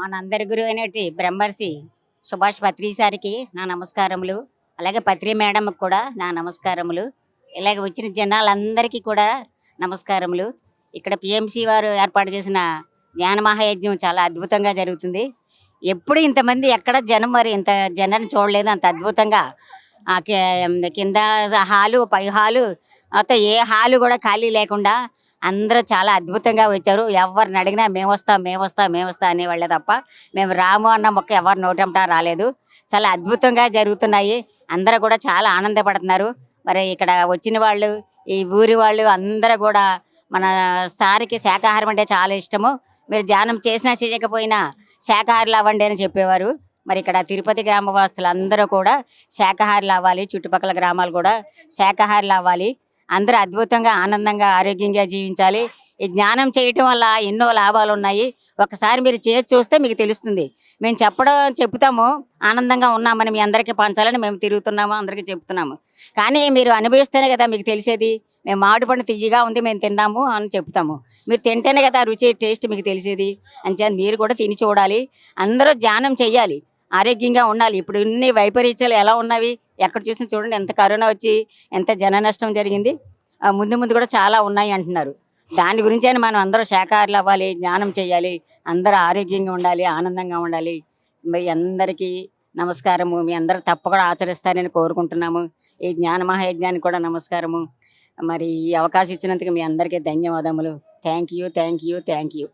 మనందరి గురువు అనేటి బ్రహ్మర్షి సుభాష్ పత్రి సారికి నా నమస్కారములు. అలాగే పత్రి మేడంకి కూడా నా నమస్కారములు. ఇలాగ వచ్చిన జనాలందరికీ కూడా నమస్కారములు. ఇక్కడ పిఎంసి వారు ఏర్పాటు చేసిన జ్ఞాన మహాయజ్ఞం చాలా అద్భుతంగా జరుగుతుంది. ఎప్పుడు ఇంతమంది ఎక్కడ జనం మరి ఇంత జనాన్ని చూడలేదు. అంత అద్భుతంగా ఆ కింద హాలు పై హాలు మొత్తం ఏ హాలు కూడా ఖాళీ లేకుండా అందరూ చాలా అద్భుతంగా వచ్చారు. ఎవరిని అడిగినా మేము వస్తాం మేము వస్తాం మేము వస్తాం అనేవాళ్ళే తప్ప మేము రాము అన్న మొక్క ఎవరు నోటంటా రాలేదు. చాలా అద్భుతంగా జరుగుతున్నాయి. అందరూ కూడా చాలా ఆనందపడుతున్నారు. మరి ఇక్కడ వచ్చిన వాళ్ళు ఈ ఊరి వాళ్ళు అందరూ కూడా మన సారికి శాకాహారం అంటే చాలా ఇష్టము. మీరు ధ్యానం చేసినా చేయకపోయినా శాకాహారులు అవ్వండి అని చెప్పేవారు. మరి ఇక్కడ తిరుపతి గ్రామవాసులు అందరూ కూడా శాకాహారులు అవ్వాలి చుట్టుపక్కల గ్రామాలు కూడా శాకాహారులు అవ్వాలి అందరూ అద్భుతంగా ఆనందంగా ఆరోగ్యంగా జీవించాలి. ఈ జ్ఞానం చేయటం వల్ల ఎన్నో లాభాలు ఉన్నాయి. ఒకసారి మీరు చేసి చూస్తే మీకు తెలుస్తుంది. మేము చెప్పడం చెప్తాము ఆనందంగా ఉన్నామని మీ అందరికీ పంచాలని మేము తిరుగుతున్నాము అందరికీ చెప్తున్నాము కానీ మీరు అనుభవిస్తేనే కదా మీకు తెలిసేది. మేము మామిడి పండు తియ్యగా ఉంది మేము తిన్నాము అని చెప్తాము మీరు తింటేనే కదా రుచి టేస్ట్ మీకు తెలిసేది. అని మీరు కూడా తిని చూడాలి. అందరూ ధ్యానం చేయాలి ఆరోగ్యంగా ఉండాలి. ఇప్పుడు ఇన్ని వైపరీత్యాలు ఎలా ఉన్నవి? ఎక్కడ చూసినా చూడండి ఎంత కరోనా వచ్చి ఎంత జన నష్టం జరిగింది. ముందు ముందు కూడా చాలా ఉన్నాయి అంటున్నారు. దాని గురించి అయినా మనం అందరూ శాఖాహారులు అవ్వాలి జ్ఞానం చేయాలి అందరూ ఆరోగ్యంగా ఉండాలి ఆనందంగా ఉండాలి. మరి అందరికీ నమస్కారము. మీ అందరూ తప్పకుండా ఆచరిస్తారని కోరుకుంటున్నాము. ఈ జ్ఞాన మహాయజ్ఞానికి కూడా నమస్కారము. మరి ఈ అవకాశం ఇచ్చినందుకు మీ అందరికీ ధన్యవాదములు. Thank you thank you thank you.